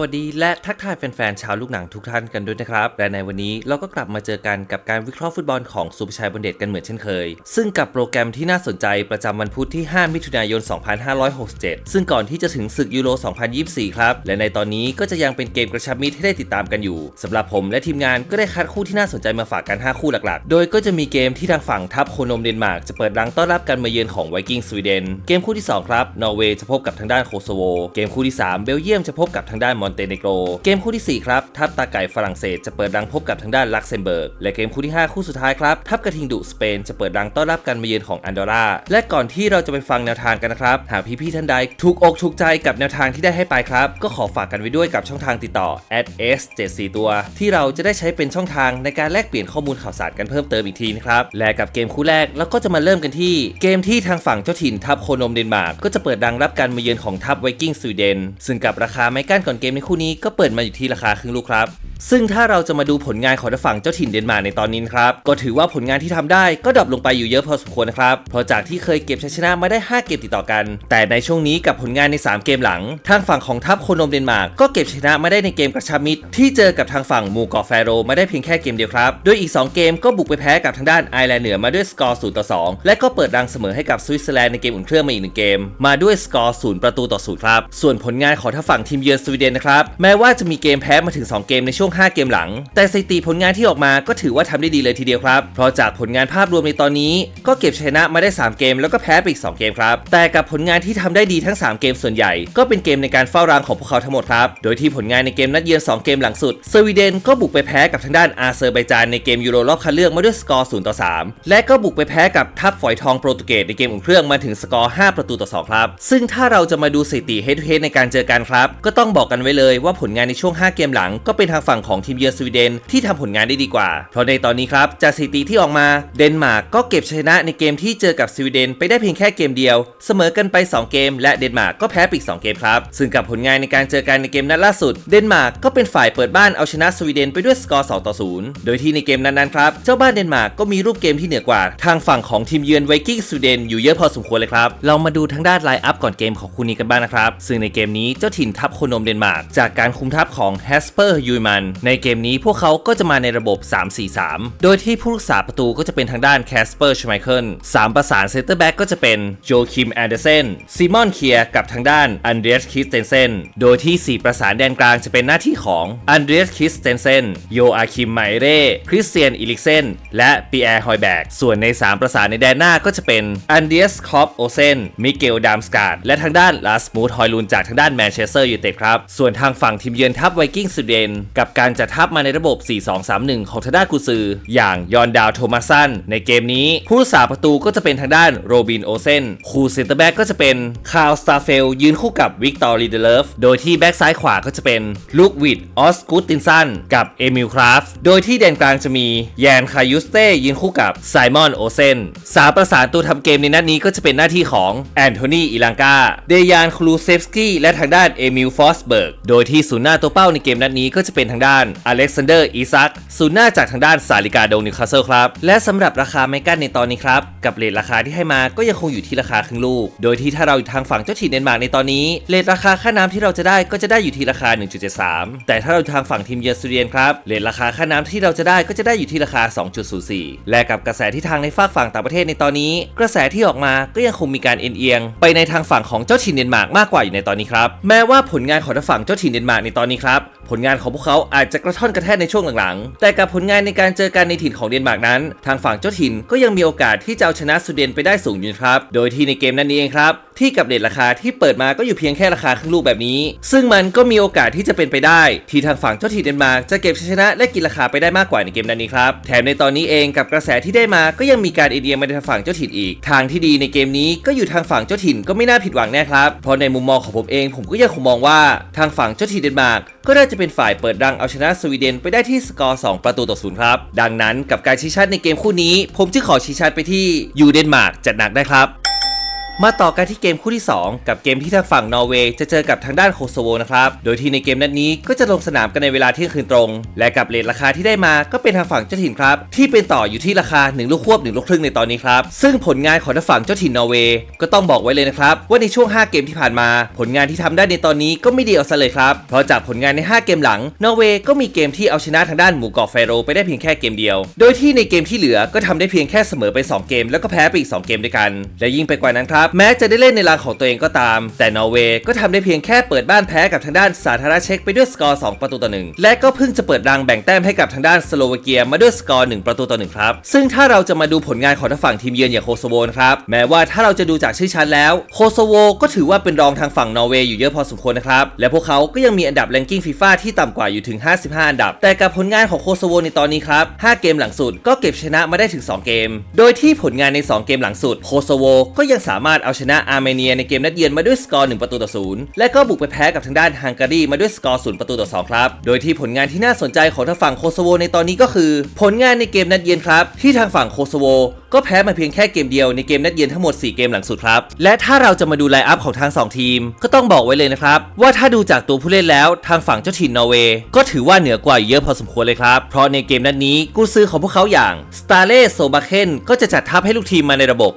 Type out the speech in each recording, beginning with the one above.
วัสดีและทักทายแฟนๆ ชาวลูกหนังทุกท่านกันด้วยนะครับ และในวันนี้เราก็กลับมาเจอกันกับการวิเคราะห์ฟุตบอลของสุภชัยบนเดชกันเหมือนเช่นเคย ซึ่งกับโปรแกรมที่น่าสนใจประจำวันพุธที่ 5 มิถุนายน 2567 ซึ่งก่อนที่จะถึงศึกยูโร 2024 ครับ และในตอนนี้ก็จะยังเป็นเกมกระชับมิตรให้ได้ติดตามกันอยู่สำหรับผมและทีมงานก็ได้คัดคู่ที่น่าสนใจมาฝากกัน 5 คู่หลักๆ โดยก็จะมีเกมที่ทางฝั่งทัพโคนมเดนมาร์กจะเปิดรังต้อนรับการมาเยือนของไวกิ้งสวีเดน เกมคู่ที่2ครับ นอร์เวย์จะพบกับทางด้านโคโซโว เกมคู่ที่ 3 เบลเยียมจะพบกับทางด้านมอนเตเนโกร เกมคู่ที่ 4 ครับ ทัพตาไก่ฝรั่งเศสจะเปิดรังพบกับทางด้านลักเซมเบิร์ก และเกมคู่ที่ 5 คู่สุดท้ายครับ ทัพกระทิงดุสเปนจะเปิดรังต้อนรับการมาเยือนของอันดอร่า และก่อนที่เราจะไปฟังแนวทางกันนะครับ หากพี่ๆท่านใดถูกอกถูกใจกับแนวทางที่ได้ให้ไปครับ ก็ขอฝากกันไว้ด้วยกับช่องทางติดต่อ s 7 4 ตัว ที่เราจะได้ใช้เป็นช่องทางในการแลกเปลี่ยนข้อมูลข่าวสารกันเพิ่มเติมอีกทีนะครับและกับเกมคู่แรกเราก็จะมาเริ่มกันที่ เกมที่ทางฝั่งเจ้าถิ่นทัพโคนมเดนมาร์กก็จะเปิดดังรับการมาเยือนของทัพไวกิ้งสวีเดนซึ่งกับราคาไม้กั้นก่อนเกมในคู่นี้ก็เปิดมาอยู่ที่ราคาครึ่งลูกครับ ซึ่งถ้าเราจะมาดูผลงานของทาฝั่งเจ้าถิ่นเดนมาร์กในตอนนี้ครับก็ถือว่าผลงานที่ทำได้ก็ดรอปลงไปอยู่เยอะพอสมควรนะครับเพราะจากที่เคยเก็บชัยชนะมาได้ 5 เกมติดต่อกัน แต่ในช่วงนี้กับผลงานใน 3 เกมหลัง ทางฝั่งของทัพโคนมเดนมาร์กก็เก็บชนะมาได้ในเกมกระชับมิตรที่เจอกับทางฝั่งหมู่เกาะแฟโรมาได้เพียงแค่เกมเดียวครับโดยอีก 2 เกมก็บุกไปแพ้กับทางด้านไอร์แลนด์เหนือมาด้วยสกอร์0ต่อ2และก็เปิดรังเสมอให้กับสวิตเซอร์แลนด์ในเกมอุ่นเครื่องมาอีกหนึ่งเกม มาด้วยสกอร์0ประตูต่อ0ครับส่วนผลงานของทางฝั่งทีมเยือนสวีเดนนะครับ แม้ว่าจะมีเกมแพ้มาถึง 2 เกมในช่วง 5 เกมหลัง แต่สถิติผลงานที่ออกมาก็ถือว่าทำได้ดีเลยทีเดียวครับ เพราะจากผลงานภาพรวมในตอนนี้ ก็เก็บชนะมาได้ 3 เกม แล้วก็แพ้ไปอีก 2 เกมครับ แต่กับผลงานที่ทำได้ดีทั้ง 3 เกมส่วนใหญ่ ก็เป็นเกมในการเฝ้ารังของพวกเขาทั้งหมดครับ โดยที่ผลงานในเกมนัดเยือน 2 เกมหลังสุดสวีเดนก็บุกไปแพ้กับทางด้านอาเซอร์ไบจานในเกมยูโรรอบคัดเลือกมาด้วยสกอร์0ต่อ3และก็บุกไปแพ้กับทัพฝอยทองโปรตุเกสในเกมอุ่นเครื่องมาถึงสกอร์5ประตูต่อ2ครับซึ่งถ้าเราจะมาดูสถิติเฮดทูเฮดในการเจอกันครับก็ต้องบอกกันไว้เลยว่าผลงานในช่วง 5 เกมหลังก็เป็นทางฝั่งของทีมเยือนสวีเดนที่ทำผลงานได้ดีกว่า เพราะในตอนนี้ครับจากสถิติที่ออกมาเดนมาร์กก็เก็บชนะในเกมที่เจอกับสวีเดนไปได้เพียงแค่เกมเดียว เสมอกันไป 2 เกม และเดนมาร์กก็แพ้ปอีก 2 เกมครับ ซึ่งกับผลงานในการเจอกันในเกมนัดล่าสุด เดนมาร์กก็เป็นฝ่ายเปิดบ้านเอาชนะสวีเดนไปด้วยสกอร์ 2 ต่อ 0 โดยที่ในเกมนั้นๆครับเจ้าบ้านเดนมาร์กก็มีรูปเกมที่เหนือกว่า ทางฝั่งของทีมเยือนไวกิ้งสวีเดนอยู่เยอะพอสมควรเลยครับเรามาดูทางด้านไลน์อัพก่อนเกมของคู่นี้กันบ้างนะครับซึ่งในเกมนี้เจ้าถิ่นทัพโคนมเดนมาร์กจากการคุมทัพของแฮสเปอร์ยูมันในเกมนี้พวกเขาก็จะมาในระบบ 3-4-3 โดยที่ผู้รักษาประตูก็จะเป็นทางด้านแคสเปอร์ชไมเคิลสามประสานเซนเตอร์แบ็กก็จะเป็นโจคิมแอนเดอร์เซนซีมอนเคียกับทางด้านอันเดรียสคิสเตนเซนโดยที่ 4 ประสานแดนกลางจะเป็นหน้าที่ของอันเดรียสคิสเตนเซนโยอาคิมไมเร่คริสเตียนอิลิกเซนและปีแอร์ฮอยแบกส่วนใน 3 ประสานในแดนหน้าก็จะเป็นอันเดียสคอปโอเซนมิเกลดามสกาดและทางด้านลาสมูธฮอยลูนจากทางด้านแมนเชสเตอร์ยูไนเต็ดครับส่่วนทางฝั่งทีมเยือนทัพไวกิ้งสวีเดนกับการจัดทัพมาในระบบ 4-2-3-1 ของทางด้านกุซือ อย่างยอนดาวโทมัสันในเกมนี้ ผู้รักษาประตูก็จะเป็นทางด้านโรบินโอเซนคูเซนเตอร์แบ็กก็จะเป็นคาร์ลสตาเฟลยืนคู่กับวิกตอรีเดเลฟโดยที่แบ็กซ้ายขวาก็จะเป็นลูกวิดออสกูตินสันกับเอมิลคราฟโดยที่แดนกลางจะมีแยนคายุสเต้ยืนคู่กับไซมอนโอเซนสาประสานตัวทำเกมในนัดนี้ก็จะเป็นหน้าที่ของแอนโทนีอิลังกาเดยานคลูเซฟสกี้และทางด้านเอมิลฟอสเบิร์กโดยที่ศูนย์หน้าตัวเป้าในเกมนัดนี้ก็จะเป็นทางด้านอเล็กซานเดอร์อีซักศูนย์หน้าจากทางด้านซาลิกาโดนิวคาสเซิลครับ และสำหรับราคาไมกันในตอนนี้ครับ กับเลทราคาที่ให้มาก็ยังคงอยู่ที่ราคาครึ่งลูก โดยที่ถ้าเราอยู่ทางฝั่งเจ้าถิ่นเดนมาร์กในตอนนี้เลทราคาค่าน้ำที่เราจะได้ก็จะได้อยู่ที่ราคา 1.73 แต่ถ้าเราอยู่ทางฝั่งทีมเยือนสวีเดนครับเลทราคาค่าน้ำที่เราจะได้ก็จะได้อยู่ที่ราคา 2.04 และกับกระแสที่ทางในฝากฝั่งต่างประเทศในตอนนี้ กระแสที่ออกมาก็ยังคงมีการเอ็นเอียงไปในทางฝั่งของเจ้าถิ่นเดนมาร์กมากกว่าอยู่ในตอนนี้ครับแม้ว่าผลงานของทางฝั่งเจ้าถิ่นเดนมาร์กในตอนนี้ครับ ผลงานของพวกเขาอาจจะกระท่อนกระแทกในช่วงหลังๆ แต่กับผลงานในการเจอกันในถิ่นของเดนมาร์กนั้น ทางฝั่งเจ้าถิ่นก็ยังมีโอกาสที่จะเอาชนะสวีเดนไปได้สูงอยู่ครับ โดยที่ในเกมนั้นนี้เองครับ ที่กับเดทราคาที่เปิดมาก็อยู่เพียงแค่ราคาครึ่งลูกแบบนี้ ซึ่งมันก็มีโอกาสที่จะเป็นไปได้ ที่ทางฝั่งเจ้าถิ่นเดนมาร์กจะเก็บชัยชนะและกินราคาไปได้มากกว่าในเกมนั้นนี้ครับ แถมในตอนนี้เองกับกระแสที่ได้มาก็ยังมีการเอเดียมาในทางฝั่งเจ้าถิ่นอีก ทางที่ดีในเกมนี้ก็อยู่ทางฝั่งเจ้าถิ่นก็ไม่น่าผิดหวังแน่ครับเพราะในมุมมองของผมเองผมก็ยังคงมองว่าทางฝั่งเจ้าถิ่นเดนมาร์กก็น่าจะเป็นฝ่ายเปิดรังเอาชนะสวีเดนไปได้ที่สกอร์ 2 ประตูต่อศูนย์ครับ ดังนั้นกับการชี้ชัดในเกมคู่นี้ ผมจึงขอชี้ชัดไปที่ยูเดนมาร์กจัดหนักได้ครับ มาต่อกันที่เกมคู่ที่ 2 กับเกมที่ทางฝั่งนอร์เวย์จะเจอกับทางด้านโคโซโวนะครับ โดยที่ในเกมนัดนี้ก็จะลงสนามกันในเวลาเที่ยงคืนตรง และกับเลทราคาที่ได้มาก็เป็นทางฝั่งเจ้าถิ่นครับ ที่เป็นต่ออยู่ที่ราคา 1 ลูกควบ 1 ลูกครึ่งในตอนนี้ครับ ซึ่งผลงานของทางฝั่งเจ้าถิ่นนอร์เวย์ก็ต้องบอกไว้เลยนะครับ ว่าในช่วง 5 เกมที่ผ่านมา ผลงานที่ทำได้ในตอนนี้ก็ไม่ดีเอาซะเลยครับ เพราะจากผลงานใน 5 เกมหลังนอร์เวย์ก็มีเกมที่เอาชนะทางด้านหมู่เกาะเฟโรไปได้เพียงแค่เกมเดียว โดยที่ในเกมที่เหลือก็ทำได้เพียงแค่เสมอไป 2 เกม แล้วก็แพ้ไปอีก 2 เกมด้วยกัน และยิ่งไปกว่านั้นครับแม้จะได้เล่นในรางของตัวเองก็ตาม แต่นอร์เวย์ก็ทำได้เพียงแค่เปิดบ้านแพ้กับทางด้านสาธารณเช็กไปด้วยสกอร์ 2 ประตูต่อหนึ่งและก็เพิ่งจะเปิดรังแบ่งแต้มให้กับทางด้านสโลวาเกียมาด้วยสกอร์ 1 ประตูต่อหนึ่งครับ ซึ่งถ้าเราจะมาดูผลงานของทางฝั่งทีมเยือนอย่างโคโซโวนะครับแม้ว่าถ้าเราจะดูจากชื่อชั้นแล้วโคโซโวก็ถือว่าเป็นรองทางฝั่งนอร์เวย์อยู่เยอะพอสมควรนะครับและพวกเขาก็ยังมีอันดับแรงกิ้งฟีฟ่าที่ต่ำกว่าอยู่ถึง 55 อันดับ แต่กับผลงานของโคโซโวในตอนนี้ครับ 5 เกมหลังสุดก็เก็บชนะมาได้ถึง 2 เกม โดยที่ผลงานใน 2 เกมหลังสุดโคโซโวก็ยังสามารถเอาชนะอาร์เมเนียในเกมนัดเยือนมาด้วยสกอร์ 1 ประตูต่อศูนย์และก็บุกไปแพ้กับทางด้านฮังการีมาด้วยสกอร์ 0 ประตูต่อ 2 ครับ โดยที่ผลงานที่น่าสนใจของทางฝั่งโคโซโวในตอนนี้ก็คือ ผลงานในเกมนัดเยือนครับ ที่ทางฝั่งโคโซโวก็แพ้มาเพียงแค่เกมเดียวในเกมนัดเยือนทั้งหมด 4 เกมหลังสุดครับ และถ้าเราจะมาดูไลน์อัพของทาง 2 ทีม ก็ต้องบอกไว้เลยนะครับ ว่าถ้าดูจากตัวผู้เล่นแล้วทางฝั่งเจ้าถิ่นนอร์เวย์ก็ถือว่าเหนือกว่าเยอะพอสมควรเลยครับ เพราะในเกมนัดนี้กูซื้อของพวกเขาอย่างสตาเล่โซบาเคนก็จะจัดทัพให้ลูกทีมมาในระบบ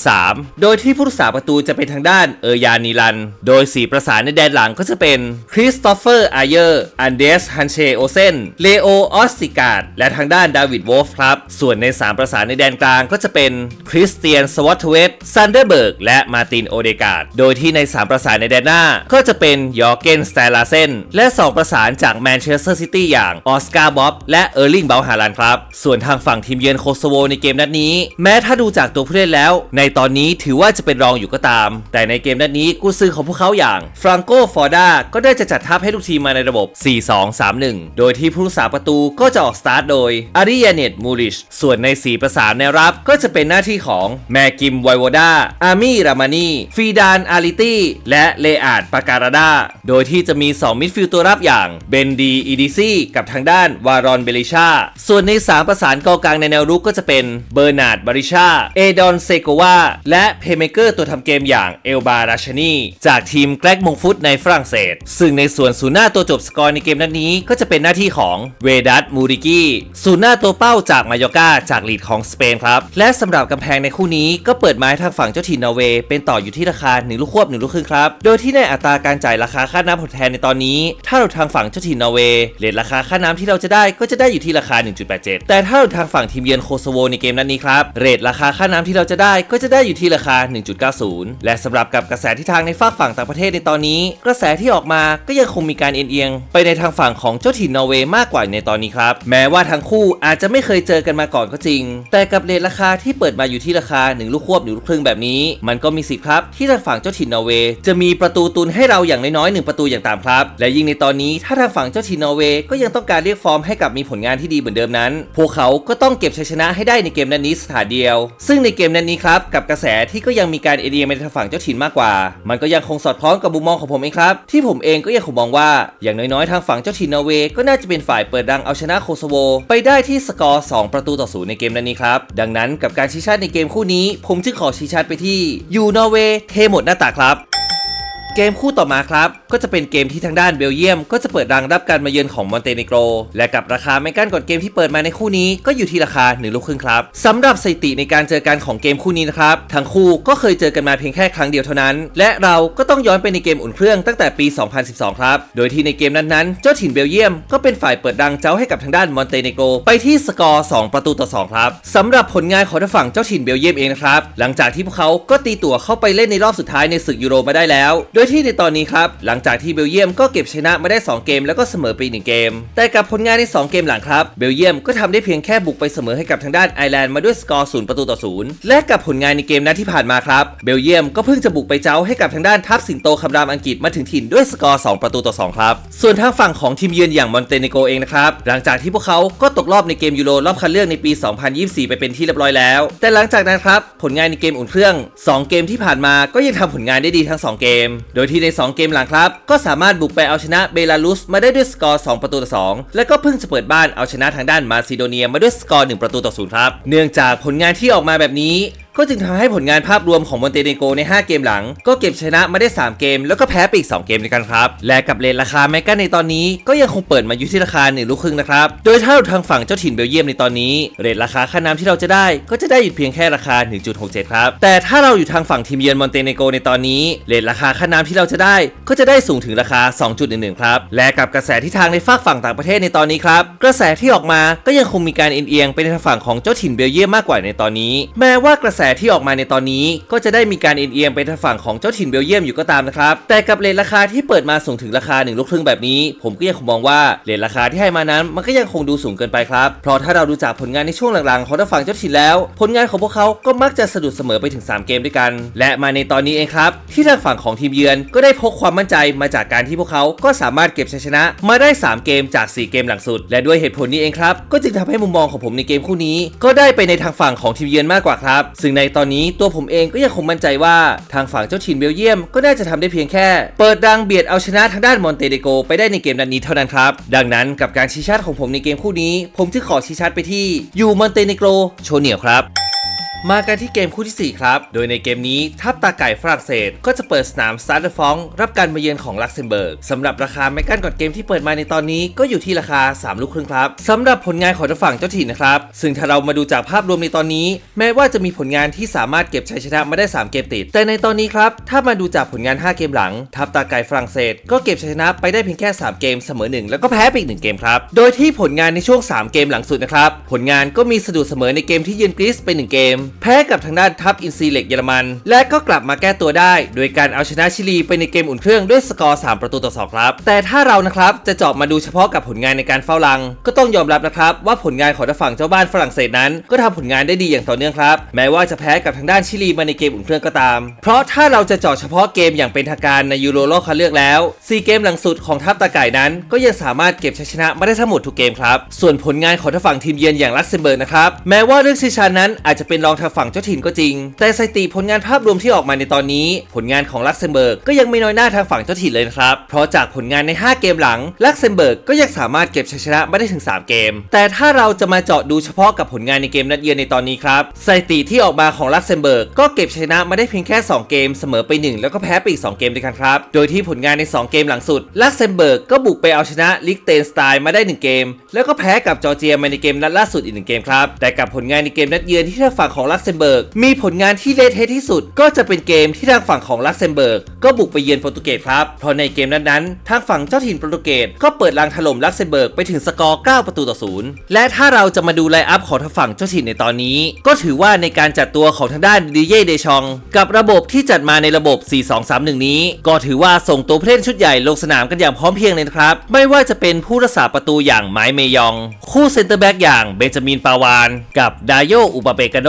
4-3-3 โดยที่ที่ผู้รักษาประตูจะเป็นทางด้านเออร์ยานิลัน โดย4ประสานในแดนหลังก็จะเป็นคริสโตเฟอร์อาเยอร์อันเดสฮันเชโอเซนเลโอออสติกาดและทางด้านดาวิดวอลฟ์ครับ ส่วนใน 3 ประสานในแดนกลางก็จะเป็นคริสเตียนสวอตเทเวตซันเดอร์เบิร์กและมาตินโอเดกาดโดยที่ใน 3 ประสานในแดนหน้าก็จะเป็นยอร์เกนสเตลาเซนและ 2 ประสานจากแมนเชสเตอร์ซิตี้อย่างออสการ์บ๊อบและเออร์ลิงเบลฮาลันครับ ส่วนทางฝั่งทีมเยือนโคโซโวในเกมนัดนี้ แม้ถ้าดูจากตัวผู้เล่นแล้ว ในตอนนี้ถือว่าจะเป็นรองอยู่ก็ตาม แต่ในเกมนัดนี้กูซื้อของพวกเขาอย่างฟรังโกฟอร์ดาก็ได้จะจัดทัพให้ลูกทีมมาในระบบ 4-2-3-1 โดยที่ผู้รักษาประตูก็จะออกสตาร์ทโดยอาริยาเนตมูริช ส่วนใน 4 ประสานในรับก็จะเป็นหน้าที่ของแมกิมไวโวดาอามี่รามานีฟีดานอาริตี้และเลอาดปาการาดาโดยที่จะมี 2 มิดฟิลด์ตัวรับอย่างเบนดีอีดิซี่กับทางด้านวารอนเบลิชา ส่วนใน 3 ประสานกองกลางในแนวรุกก็จะเป็นเบอร์นาร์ดบาริชาเอดอนเซโกวาและเพเมเกอร์ตัวทำเกมอย่างเอลบาราชนีจากทีมแกลกมงฟุตในฝรั่งเศส ซึ่งในส่วนศูนย์หน้าตัวจบสกอร์ในเกมนัดนี้ก็จะเป็นหน้าที่ของเวดัตมูริกีศูนย์หน้าตัวเป้าจากมายอกาจากลีดของสเปนครับ และสำหรับกำแพงในคู่นี้ก็เปิดไม้ทางฝั่งเจ้าถิ่นนอร์เวย์เป็นต่ออยู่ที่ราคา1ลูกควบ1ลูกครึ่งครับ โดยที่ในอัตราการจ่ายราคาค่าน้ำผลแทนในตอนนี้ ถ้าเราทางฝั่งเจ้าถิ่นนอร์เวย์เรทราคาค่าน้ำที่เราจะได้ก็จะได้อยู่ที่ราคา 1.87 แต่ถ้าเราทางฝั่งทีมเยือนโคโซโวในเกมนัดนี้ครับเรทราคาค่าน้ำที่เราจะได้ก็จะได้อยู่ที่ราคา1.90 และสำหรับกับกระแสที่ทางในฝากฝั่งต่างประเทศในตอนนี้ กระแสที่ออกมาก็ยังคงมีการเอียงไปในทางฝั่งของเจ้าถิ่นนอร์เวย์มากกว่าในตอนนี้ครับ แม้ว่าทั้งคู่อาจจะไม่เคยเจอกันมาก่อนก็จริง แต่กับเรทราคาที่เปิดมาอยู่ที่ราคา 1 ลูกควบ1ลูกครึ่งแบบนี้ มันก็มีสิทธิ์ครับที่ทางฝั่งเจ้าถิ่นนอร์เวย์จะมีประตูตุนให้เราอย่างน้อยๆ1ประตูอย่างต่ำครับ และยิ่งในตอนนี้ถ้าทางฝั่งเจ้าถิ่นนอร์เวย์ก็ยังต้องการเรียกฟอร์มให้กับมีผลงานที่ดีเหมือนเดิมนั้น พวกเขาก็ต้องเก็บชัยชนะให้ได้ในเกมนัดนี้สถานเดียว ซึ่งในเกมนัดนี้ครับกับกระแสที่ก็ยังมีการเอเดียไปทางฝั่งเจ้าถิ่นมากกว่า มันก็ยังคงสอดคล้องกับมุมมองของผมเองครับ ที่ผมเองก็ยังคงมองว่า อย่างน้อยๆ ทางฝั่งเจ้าถิ่นนอร์เวย์ก็น่าจะเป็นฝ่ายเปิดดังเอาชนะโคโซโว ไปได้ที่สกอร์ 2 ประตูต่อศูนย์ในเกมนั้นี้ครับ ดังนั้นกับการชี้ชัดในเกมคู่นี้ ผมจึงขอชี้ชัดไปที่ยูนอร์เวย์เทหมดหน้าตาครับ เกมคู่ต่อมาครับ ก็จะเป็นเกมที่ทางด้านเบลเยียม ก็จะเปิดรังรับการมาเยือนของมอนเตเนโกร และกับราคาไม่กั้นก่อนเกมที่เปิดมาในคู่นี้ก็อยู่ที่ราคา1ลูกครึ่งครับสำหรับสถิติในการเจอกันของเกมคู่นี้นะครับทั้งคู่ก็เคยเจอกันมาเพียงแค่ครั้งเดียวเท่านั้น และเราก็ต้องย้อนไปในเกมอุ่นเครื่องตั้งแต่ปี 2012 ครับ โดยที่ในเกมนั้นๆ เจ้าถิ่นเบลเยียมก็เป็นฝ่ายเปิดรังเจ้าให้กับทางด้านมอนเตเนโกรไปที่สกอร์2ประตูต่อ2ครับสำหรับผลงานของทางฝั่งเจ้าถิ่นเบลเยียมเองนะครับหลังจากที่พวกเขาก็ตีตั๋วเข้าไปเล่นในรอบสุดท้ายในศึกยูโรมาได้แล้วโดยที่ในตอนนี้ครับ หลังจากที่เบลเยียมก็เก็บชนะมาได้ 2 เกมแล้วก็เสมอไปอีกหนึ่งเกม แต่กับผลงานใน 2 เกมหลังครับ เบลเยียมก็ทำได้เพียงแค่บุกไปเสมอให้กับทางด้านไอร์แลนด์มาด้วยสกอร์0ประตูต่อ0และกับผลงานในเกมนัดที่ผ่านมาครับ เบลเยียมก็เพิ่งจะบุกไปเจ้าให้กับทางด้านทัพสิงโตคำรามอังกฤษมาถึงถิ่นด้วยสกอร์2ประตูต่อ2ครับ ส่วนทางฝั่งของทีมเยือนอย่างมอนเตเนโกรเองนะครับ หลังจากที่พวกเขาก็ตกรอบในเกมยูโรรอบคัดเลือกในปี 2024 ไปเป็นที่เรียบร้อยแล้ว แต่หลังจากนั้นครับ ผลงานในเกมอุ่นเครื่อง 2 เกมที่ผ่านมาก็ยังทำผลงานได้ดีทั้ง 2 เกมโดยที่ใน 2 เกมหลังครับ ก็สามารถบุกไปเอาชนะเบลารุสมาได้ด้วยสกอร์ 2 ประตูต่อ 2 และก็เพิ่งจะเปิดบ้านเอาชนะทางด้านมาซิโดเนียมาด้วยสกอร์ 1 ประตูต่อ 0 ครับ เนื่องจากผลงานที่ออกมาแบบนี้ก็จึงทำให้ผลงานภาพรวมของมอนเตเนโกใน 5 เกมหลัง ก็เก็บชนะมาได้ 3 เกม แล้วก็แพ้ไปอีก 2 เกมด้วยกันครับ และกับเลทราคาแมกกาในตอนนี้ก็ยังคงเปิดมาอยู่ที่ราคา1ลูกครึ่งนะครับ โดยถ้าเราทางฝั่งเจ้าถิ่นเบลเยียมในตอนนี้เรทราคาค่าน้ำที่เราจะได้ก็จะได้อยู่เพียงแค่ราคา 1.67 ครับ แต่ถ้าเราอยู่ทางฝั่งทีมเยือนมอนเตเนโกในตอนนี้เรทราคาค่าน้ำที่เราจะได้ ก็จะได้สูงถึงราคา 2.11 ครับ และกับกระแสที่ทางในฝากฝั่งต่างประเทศในตอนนี้ครับ กระแสที่ออกมาก็ยังคงมีการเอ็นเอียงไปในทางฝั่งของเจ้าถิ่นเบลเยียมมากกว่าในตอนนี้ แม้ว่ากระแสแสที่ออกมาในตอนนี้ ก็จะได้มีการเอ็นเอียงไปทางฝั่งของเจ้าถิ่นเบลเยียมอยู่ก็ตามนะครับ แต่กับเลทราคาที่เปิดมาสูงถึงราคา1ลูกครึ่งแบบนี้ ผมก็ยังคงมองว่าเลทราคาที่ให้มานั้น มันก็ยังคงดูสูงเกินไปครับ เพราะถ้าเราดูจากผลงานในช่วงหลังๆของทางฝั่งเจ้าถิ่นแล้ว ผลงานของพวกเขาก็มักจะสะดุดเสมอไปถึง 3 เกมด้วยกัน และมาในตอนนี้เองครับ ที่ทางฝั่งของทีมเยือนก็ได้พกความมั่นใจมาจากการที่พวกเขาก็สามารถเก็บชัยชนะ มาได้ 3 เกมจาก 4 เกมหลังสุด และด้วยเหตุผลนี้เองครับก็จึงทำให้มุมมองของผมในเกมคู่นี้ ก็ได้ไปในทางฝั่งของทีมเยือนมากกว่าครับซึ่งในตอนนี้ตัวผมเองก็ยังคงมั่นใจว่าทางฝั่งเจ้าถิ่นเบลเยียมก็น่าจะทำได้เพียงแค่ เปิดดังเบียดเอาชนะทางด้านมอนเตเดโกไปได้ในเกมนัดนี้เท่านั้นครับ ดังนั้นกับการชี้ชัดของผมในเกมคู่นี้ ผมจึงขอชี้ชัดไปที่ยูมอนเตเนโกรโชเนียครับ มากันที่เกมคู่ที่ 4 ครับ โดยในเกมนี้ทัพตาไก่ฝรั่งเศส ก็จะเปิดสนามสตาร์เดฟองรับการมาเยือนของลักเซมเบิร์กสำหรับราคาแมกกันก่อนเกมที่เปิดมาในตอนนี้ก็อยู่ที่ราคา 3 ลูกครึ่งครับสำหรับผลงานของทางฝั่งเจ้าถิ่นนะครับ ซึ่งถ้าเรามาดูจากภาพรวมในตอนนี้ แม้ว่าจะมีผลงานที่สามารถเก็บชัยชนะมาได้ 3 เกมติด แต่ในตอนนี้ครับถ้ามาดูจากผลงาน 5 เกมหลัง ทัพตาไก่ฝรั่งเศส ก็เก็บชัยชนะไปได้เพียงแค่ 3 เกมเสมอหนึ่งแล้วก็แพ้ไปอีกหนึ่งเกมครับโดยที่ผลงานในช่วง 3 เกมหลังสุดนะครับผลงานก็มีสะดุดเสมอในเกมที่เยือนกรีซไปหนึ่งเกมแพ้กับทางด้านทัพอินซีเล็กเยอรมัน และก็กลับมาแก้ตัวได้ โดยการเอาชนะชิลีไปในเกมอุ่นเครื่องด้วยสกอร์ 3 ประตูต่อ 2 ครับ แต่ถ้าเรานะครับจะเจาะมาดูเฉพาะกับผลงานในการเฝ้ารัง ก็ต้องยอมรับนะครับว่าผลงานของทางฝั่งเจ้าบ้านฝรั่งเศสนั้น ก็ทำผลงานได้ดีอย่างต่อเนื่องครับ แม้ว่าจะแพ้กับทางด้านชิลีมาในเกมอุ่นเครื่องก็ตาม เพราะถ้าเราจะเจาะเฉพาะเกมอย่างเป็นทางการในยูโรโลกคัดเลือกแล้ว4เกมหลังสุดของทัพตะไก่นั้น ก็ยังสามารถเก็บชัยชนะมาได้ทั้งหมดทุกเกมครับส่วนผลงานของทางฝั่งทีมเยือนอย่างลักเซมเบิร์กนะครับแม้ว่าเรื่องชิชานั้นอาจจะเป็นรองทางฝั่งเจ้าถิ่นก็จริง แต่สถิติผลงานภาพรวมที่ออกมาในตอนนี้ ผลงานของลักเซมเบิร์กก็ยังไม่น้อยหน้าทางฝั่งเจ้าถิ่นเลยนะครับ เพราะจากผลงานใน 5 เกมหลัง ลักเซมเบิร์กก็ยังสามารถเก็บชัยชนะมาได้ถึง 3 เกม แต่ถ้าเราจะมาเจาะดูเฉพาะกับผลงานในเกมนัดเยือนในตอนนี้ครับสถิติที่ออกมาของลักเซมเบิร์กก็เก็บชัยชนะมาได้เพียงแค่ 2 เกมเสมอไป 1 แล้วก็แพ้ไปอีก 2 เกมด้วยกันครับ โดยที่ผลงานใน 2 เกมหลังสุดลักเซมเบิร์กก็บุกไปเอาชนะลิกเตนสไตน์มาได้ 1 เกม แล้วก็แพ้กับจอร์เจียมาในเกมนัดล่าสุดอีกหนึ่งเกมครับแต่กับผลงานในเกมนัดเยือนที่ทางฝั่งของลักเซมเบิร์กมีผลงานที่เละเทะที่สุด ก็จะเป็นเกมที่ทางฝั่งของลักเซมเบิร์กก็บุกไปเยือนโปรตุเกสครับเพราะในเกมนั้นๆทางฝั่งเจ้าถิ่นโปรตุเกสก็เปิดรังถล่มลักเซมเบิร์กไปถึงสกอร์ 9 ประตูต่อศูนย์และถ้าเราจะมาดูไลน์อัพของทางฝั่งเจ้าถิ่นในตอนนี้ ก็ถือว่าในการจัดตัวของทางด้านดิเย่เดชอง กับระบบที่จัดมาในระบบ 4-2-3-1 นี้ ก็ถือว่าส่งตัวผู้เล่นชุดใหญ่ลงสนามกันอย่างพร้อมเพรียงเลยนะครับ ไม่ว่าจะเป็นผู้รักษาประตูอย่างไมเมยอง คู่เซนเตอร์แบ็กอย่างเบนจามินปาวาน กับดาโยอุปาเปกาโน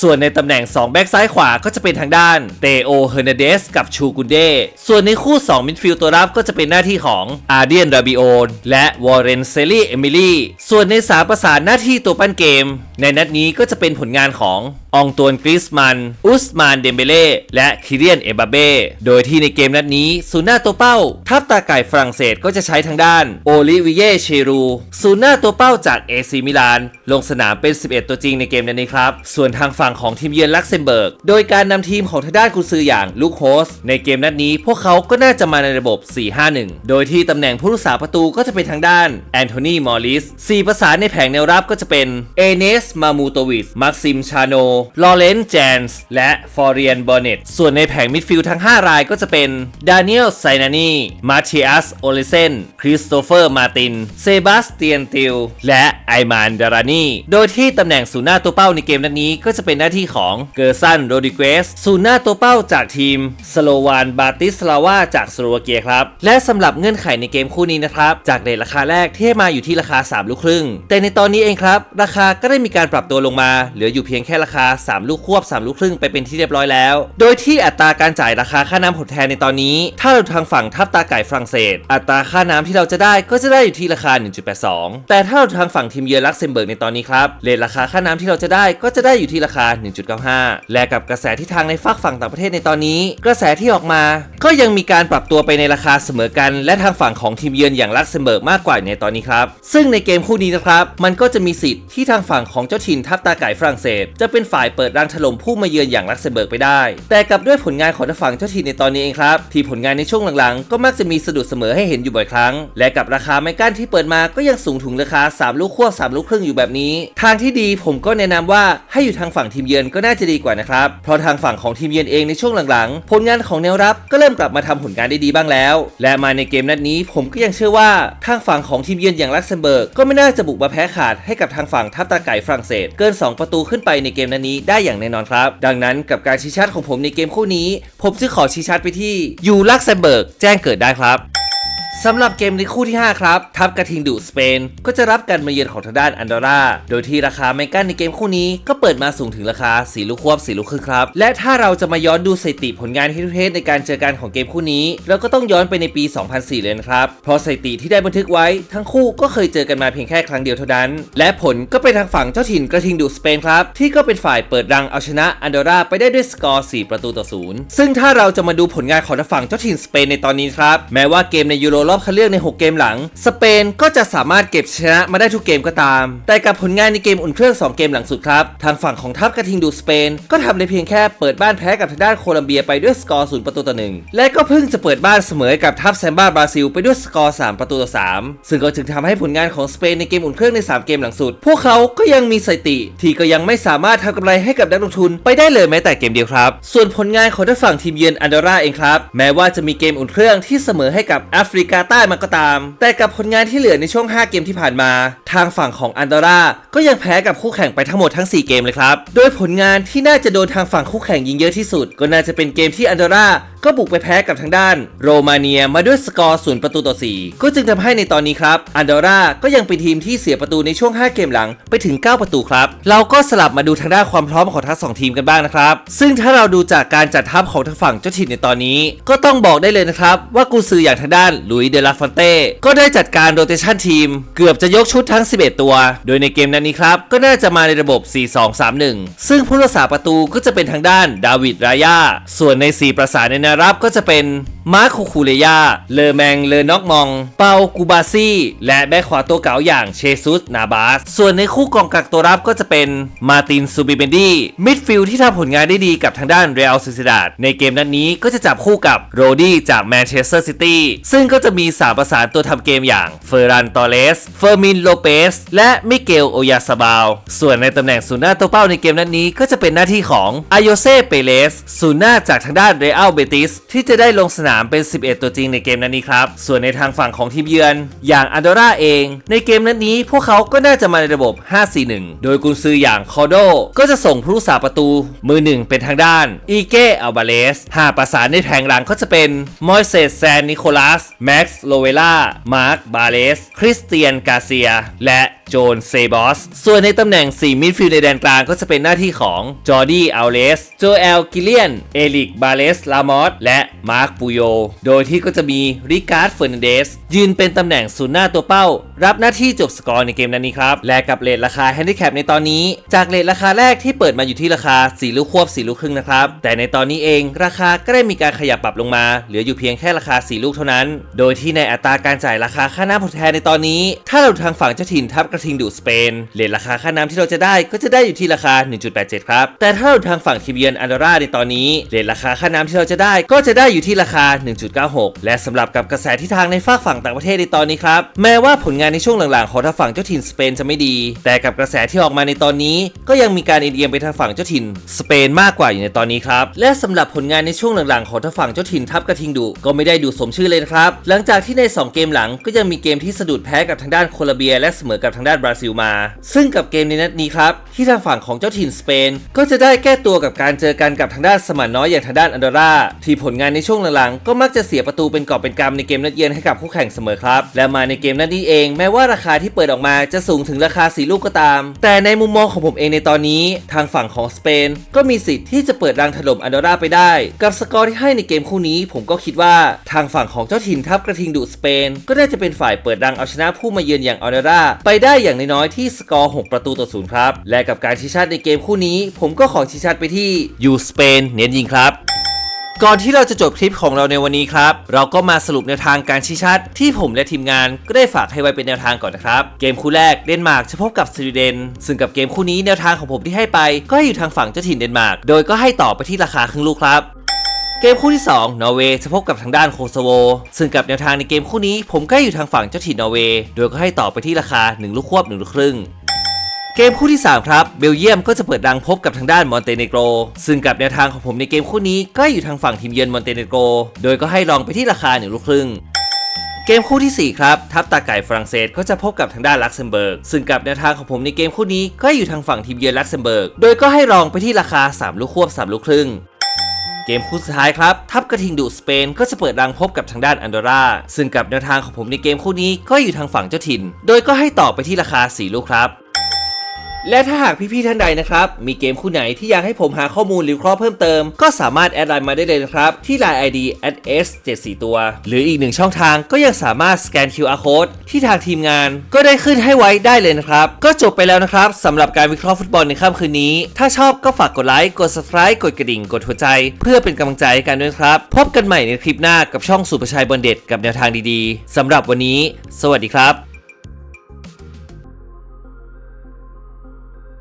ส่วนในตำแหน่ง 2 แบ็กซ้ายขวาก็จะเป็นทางด้านเตโอเฮอร์นเดสกับชูกุนเดส่วนในคู่ 2 มิดฟิลด์ตัวรับก็จะเป็นหน้าที่ของอาเดียนราบิโอนและวอร์เรนเซลี่เอมิลี่ส่วนในสามประสานหน้าที่ตัวปั้นเกมในนัดนี้ก็จะเป็นผลงานขององตวนกริสมัน อุสมานเดมเบเล่และคิเรียนเอบาเบ้โดยที่ในเกมนัดนี้ศูนย์หน้าตัวเป้า ทัพตาไก่ฝรั่งเศสก็จะใช้ทางด้านโอลิวิเยเชรูศูนย์หน้าตัวเป้าจากเอซีมิลาน ลงสนามเป็น 11 ตัวจริงในเกมนัดนี้ครับ ส่วนทางฝั่งของทีมเยือนลักเซมเบิร์ก โดยการนำทีมของทางด้านกุนซืออย่างลูกโฮสในเกมนัดนี้พวกเขาก็น่าจะมาในระบบ 4-5-1 โดยที่ตำแหน่งผู้รักษาประตูก็จะเป็นทางด้านแอนโทนีมอริส4ประสานในแผงแนวรับก็จะเป็นเอเนสมามูโตวิส มักซิม ชาโน ลอเรนแจนส์ และฟอร์เรียน บอร์เนตส่วนในแผงมิดฟิลด์ทั้ง 5 รายก็จะเป็น ดานิเอล ไซนานี มาเทียส โอเลเซน คริสโตเฟอร์ มาติน เซบาสเตียน ติล และไอมาน ดารานี โดยที่ตำแหน่งศูนย์หน้าตัวเป้าในเกมนัดนี้ก็จะเป็นหน้าที่ของ เกอร์ซัน โรดิเกส ศูนย์หน้าตัวเป้าจากทีม สโลวาน บาติสลาวา จากสโลวาเกียครับ และสำหรับเงื่อนไขในเกมคู่นี้นะครับ จากเดทราคาแรกที่ให้มาอยู่ที่ราคา 3 ลูกครึ่ง แต่ในตอนนี้เองครับ ราคาก็ได้มีการปรับตัวลงมา เหลืออยู่เพียงแค่ราคา 3 ลูกควบ 3 ลูกครึ่งไปเป็นที่เรียบร้อยแล้ว โดยที่อัตราการจ่ายราคาค่าน้ำผลแทนในตอนนี้ ถ้าเราทางฝั่งทับตาไก่ฝรั่งเศส อัตราค่าน้ำที่เราจะได้ก็จะได้อยู่ที่ราคา 1.82 แต่ถ้าเราทางฝั่งทีมเยือนลักเซมเบิร์กในตอนนี้ครับเรทราคาค่าน้ำที่เราจะได้ก็จะได้อยู่ที่ราคา 1.95 และกับกระแสที่ทางในฝากฝั่งต่างประเทศในตอนนี้ กระแสที่ออกมา ก็ยังมีการปรับตัวไปในราคาเสมอกัน และทางฝั่งของทีมเยือนอย่างลักเซมเบิร์กมากกว่าในตอนนี้ครับซึ่งในเกมคู่นี้นะครับมันก็จะมีสิทธิ์ที่ทางฝั่งของของเจ้าถิ่นทัพตาไก่ฝรั่งเศส จะเป็นฝ่ายเปิดรังถล่มผู้มาเยือนอย่างลักเซมเบิร์กไปได้ แต่กลับด้วยผลงานของทางฝั่งเจ้าถิ่นในตอนนี้เองครับ ที่ผลงานในช่วงหลังๆ ก็มักจะมีสะดุดเสมอให้เห็นอยู่บ่อยครั้ง และกับราคาไม้กั้นที่เปิดมาก็ยังสูงถึงราคา 3 ลูกคว3ลูกครึ่งอยู่แบบนี้ ทางที่ดีผมก็แนะนำว่าให้อยู่ทางฝั่งทีมเยือนก็น่าจะดีกว่านะครับเพราะทางฝั่งของทีมเยือนเองในช่วงหลังๆ ผลงานของแนวรับก็เริ่มกลับมาทำผลงานได้ดีบ้างแล้ว และมาในเกมนัดนี้ผมก็ยังเชื่อว่าทางฝั่งของทีมเยือนอย่างลักเซมเบิร์กก็ไม่น่าจะบุกมาแพ้ขาดให้กับทางฝั่งทัพตาไก่ฝรั่งเศส เกิน 2 ประตูขึ้นไปในเกมนัดนี้ได้อย่างแน่นอนครับ ดังนั้นกับการชี้ชัดของผมในเกมคู่นี้ ผมจึงขอชี้ชัดไปที่ยูลักเซมเบิร์กแจ้งเกิดได้ครับ สำหรับเกมในคู่ที่ 5 ครับ ทัพกระทิงดุสเปน ก็จะรับการมาเยือนของทางด้านอันดอร่า โดยที่ราคาไม่กั้นในเกมคู่นี้ก็เปิดมาสูงถึงราคา 4 ลูกควบ 4 ลูกครึ่งครับ และถ้าเราจะมาย้อนดูสถิติผลงานที่ทุเทศในการเจอกันของเกมคู่นี้ เราก็ต้องย้อนไปในปี 2004 เลยนะครับ เพราะสถิติที่ได้บันทึกไว้ทั้งคู่ก็เคยเจอกันมาเพียงแค่ครั้งเดียวเท่านั้น และผลก็เป็นทางฝั่งเจ้าถิ่นกระทิงดุสเปนครับ ที่ก็เป็นฝ่ายเปิดรังเอาชนะอันดอร่าไปได้ด้วยสกอร์ 4 ประตูต่อศูนย์ซึ่งถ้าเราจะมาดูผลงานของทางฝั่งเจ้าถิ่นสเปนในตอนนี้ครับแม้ว่าเกมในยูโรรอบคัดเลือกใน 6 เกมหลัง สเปนก็จะสามารถเก็บชนะมาได้ทุกเกมก็ตาม แต่กับผลงานในเกมอุ่นเครื่อง 2 เกมหลังสุดครับ ทางฝั่งของทัพกระทิงดูสเปน ก็ทำได้เพียงแค่เปิดบ้านแพ้กับทางด้านโคลัมเบียไปด้วยสกอร์0ประตูต่อหนึ่งและก็เพิ่งจะเปิดบ้านเสมอกับทัพแซมบ้าบราซิลไปด้วยสกอร์3ประตูต่อ3ซึ่งก็จึงทำให้ผลงานของสเปนในเกมอุ่นเครื่องใน 3 เกมหลังสุด พวกเขาก็ยังมีสถิติ ที่ก็ยังไม่สามารถทำกำไรให้กับนักลงทุนไปได้เลยแม้แต่เกมเดียวครับ ส่วนผลงานของทางฝั่งทีมเยือนอันดอร่าเองครับ แม้ว่าจะมีเกมอุ่นเครื่องที่เสมอให้กับแอฟริกาใต้มาก็ตาม แต่กับผลงานที่เหลือในช่วง 5 เกมที่ผ่านมา ทางฝั่งของอันดอร่าก็ยังแพ้กับคู่แข่งไปทั้งหมดทั้ง 4 เกมเลยครับ โดยผลงานที่น่าจะโดนทางฝั่งคู่แข่งยิงเยอะที่สุด ก็น่าจะเป็นเกมที่อันดอร่าก็บุกไปแพ้กับทางด้าน โรมาเนียมาด้วยสกอร์ศูนย์ประตูต่อ 4 ก็จึงทำให้ในตอนนี้ครับอันดอร่าก็ยังเป็นทีมที่เสียประตูในช่วง 5 เกมหลังไปถึง 9 ประตูครับ เราก็สลับมาดูทางด้านความพร้อมของทั้งสองทีมกันบ้างนะครับ ซึ่งถ้าเราดูจากการจัดทัพของทางฝั่งเจ้าถิ่นในตอนนี้ ก็ต้องบอกได้เลยนะครับว่ากูซืออย่างทางด้านลุยเดลาฟอนเต้ก็ได้จัดการโรเตชันทีม เกือบจะยกชุดทั้ง 11 ตัว โดยในเกมนั้นนี้ครับ ก็น่าจะมาในระบบ 4-2-3-1 ซึ่งผู้รักษาประตูก็จะเป็นทางด้านดาวิดรายาส่วนใน 4 ประสานในแนวรับก็จะเป็นมาร์คคูคูเลยา เลอแมง เลอนอกมอง เปากูบาซี่ และแบ็คขวาตัวเก๋าอย่างเชซุส นาบาส ส่วนในคู่กองกลางตัวรับก็จะเป็นมาตินซูบิเบนดี้ มิดฟิลด์ที่ทำผลงานได้ดีกับทางด้านเรอัลซิซิดาดในเกมนัดนนี้ก็จะจับคู่กับโรดี้จากแมนเชสเตอร์ซิตี้ ซึ่งก็จะมีสามประสานตัวทำเกมอย่างเฟอร์รันตอเรสเฟอร์มินโลเปส และมิเกลโอยาซาบาล ส่วนในตำแหน่งศูนย์หน้าตัวเป้าในเกมนัดนนี้ก็จะเป็นหน้าที่ของอายโยเซเปเลส ศูนย์หน้าจากทางด้านเรอัลเบติสที่จะได้ลงสนามเป็น 11 ตัวจริงในเกมนัดนี้ครับ ส่วนในทางฝั่งของทีมเยือน อย่างอันดอร่าเอง ในเกมนัดนี้พวกเขาก็น่าจะมาในระบบ 5-4-1 โดยกุนซืออย่างคอโดก็จะส่งผู้รักษาประตู มือหนึ่งเป็นทางด้านอีเกอัลบาเลสหาประสานในแผงหลังก็จะเป็นมอยเซสแซนนิโคลัสแม็กซ์โลเวล่ามาร์คบาเลสคริสเตียนกาเซีย และโจนเซบอส ส่วนในตำแหน่ง 4 มิดฟิลด์ในแดนกลางก็จะเป็นหน้าที่ของจอร์ดี้อัลเลส โจเอล กิเลียน เอลิก บาเลส ลามอส และมาร์ค ปูโยโดยที่ก็จะมีริการ์ดเฟอร์นันเดสยืนเป็นตำแหน่งศูนย์หน้าตัวเป้า รับหน้าที่จบสกอร์ในเกมนั้นนี้ครับ และกับเลทราคาแฮนดิแคปในตอนนี้ จากเลทราคาแรกที่เปิดมาอยู่ที่ราคา 4 ลูกควบ 4 ลูกครึ่งนะครับ แต่ในตอนนี้เองราคาก็ได้มีการขยับปรับลงมา เหลืออยู่เพียงแค่ราคา 4 ลูกเท่านั้น โดยที่ในอัตราการจ่ายราคาค่าน้ำผลแทนในตอนนี้ ถ้าเราทางฝั่งเจ้าถิ่นทัพกระทิงดูสเปนเลทราคาค่าน้ำที่เราจะได้ก็จะได้อยู่ที่ราคา 1.87 ครับ แต่ถ้าเราทางฝั่งทีเยือนอันดอร่าในตอนนี้เลทราคาค่าน้ำที่เราจะได้ก็จะได้อยู่ที่ราคา1.96 และสำหรับกับกระแสที่ทางในฝากฝั่งต่างประเทศในตอนนี้ครับ แม้ว่าผลงานในช่วงหลังๆของทางฝั่งเจ้าถิ่นสเปนจะไม่ดี แต่กับกระแสที่ออกมาในตอนนี้ ก็ยังมีการเอียงไปทางฝั่งเจ้าถิ่นสเปนมากกว่าอยู่ในตอนนี้ครับและสำหรับผลงานในช่วงหลังๆของทางฝั่งเจ้าถิ่นทัพกระทิงดุก็ไม่ได้ดูสมชื่อเลยนะครับหลังจากที่ใน 2 เกมหลังก็ยังมีเกมที่สะดุดแพ้กับทางด้านโคลอมเบีย และเสมอกับทางด้านบราซิลมา ซึ่งกับเกมในนัดนี้ครับที่ทางฝั่งของเจ้าถิ่นสเปน ก็จะได้แก้ตัวกับการเจอกันกับทางด้านสมานน้อยอย่างทางด้านอันดอร่าที่ผลงานในช่วงหลังก็มักจะเสียประตูเป็นกอบเป็นกำในเกมนัดเยือนให้กับคู่แข่งเสมอครับ และมาในเกมนัดนี้เอง แม้ว่าราคาที่เปิดออกมาจะสูงถึงราคาสีลูกก็ตาม แต่ในมุมมองของผมเองในตอนนี้ ทางฝั่งของสเปน ก็มีสิทธิ์ที่จะเปิดรังถล่มอันดอร่าไปได้ กับสกอร์ที่ให้ในเกมคู่นี้ ผมก็คิดว่าทางฝั่งของเจ้าถิ่นทัพกระทิงดุสเปน ก็น่าจะเป็นฝ่ายเปิดรังเอาชนะผู้มาเยือนอย่างอันดอร่าไปได้อย่างน้อยๆที่สกอร์ 6 ประตูต่อศูนย์ครับและกับการชี้ชัดในเกมคู่นี้ ผมก็ขอชี้ชัดไปที่ยูสเปนเน้นยิงครับ ก่อนที่เราจะจบคลิปของเราในวันนี้ครับ เราก็มาสรุปแนวทางการชี้ชัด ที่ผมและทีมงานก็ได้ฝากให้ไว้เป็นแนวทางก่อนนะครับ เกมคู่แรกเดนมาร์กจะพบกับสวีเดน ซึ่งกับเกมคู่นี้แนวทางของผมที่ให้ไป ก็ให้อยู่ทางฝั่งเจ้าถิ่นเดนมาร์ก โดยก็ให้ต่อไปที่ราคาครึ่งลูกครับเกมคู่ที่ 2 นอร์เวย์จะพบกับทางด้านโคโซโว ซึ่งกับแนวทางในเกมคู่นี้ผมก็อยู่ทางฝั่งเจ้าถิ่นนอร์เวย์ โดยก็ให้ต่อไปที่ราคา 1 ลูกควบ 1 ลูกครึ่ง เกมคู่ที่ 3 ครับ เบลเยียมก็จะเปิดดังพบกับทางด้านมอนเตเนโกร ซึ่งกับแนวทางของผมในเกมคู่นี้ก็อยู่ทางฝั่งทีมเยือนมอนเตเนโกร โดยก็ให้ลองไปที่ราคา1ลูกครึ่งเกมคู่ทีสี่ 4 ครับ ทัพตาไก่ฝรั่งเศสก็จะพบกับทางด้านลักเซมเบิร์ก ซึ่งกับแนวทางของผมในเกมคู่นี้ก็อยู่ทางฝั่งทีมเยือนลักเซมเบิร์ก โดยก็ให้ลองไปที่ราคา 3 ลูกควบ 3 ลูกครึ่งเกมคู่สุดท้ายครับ ทัพกระทิงดุสเปนก็จะเปิดรังพบกับทางด้านอันดอร่า ซึ่งกับแนวทางของผมในเกมคู่นี้ก็อยู่ทางฝั่งเจ้าถิ่น โดยก็ให้ต่อไปที่ราคา 4 ลูกครับ และถ้าหากพี่ๆท่านใดนะครับ มีเกมคู่ไหนที่อยากให้ผมหาข้อมูลหรือข้อเพิ่มเติม ก็สามารถแอดไลน์มาได้เลยนะครับ ที่ Line ID s 7 4ตัว หรืออีกหนึ่งช่องทางก็ยังสามารถสแกน QR code ที่ทางทีมงาน ก็ได้ขึ้นให้ไว้ได้เลยนะครับ ก็จบไปแล้วนะครับสำหรับการวิเคราะห์ฟุตบอลในค่ำคืนนี้ ถ้าชอบก็ฝากกดไลค์กด subscribe กดกระดิ่งกดหัวใจ เพื่อเป็นกำลังใจให้กันด้วยครับ พบกันใหม่ในคลิปหน้ากับช่องสุประชัยบอลเด็ดกับแนวทางดีๆสำหรับวันนี้ สวัสดีครับ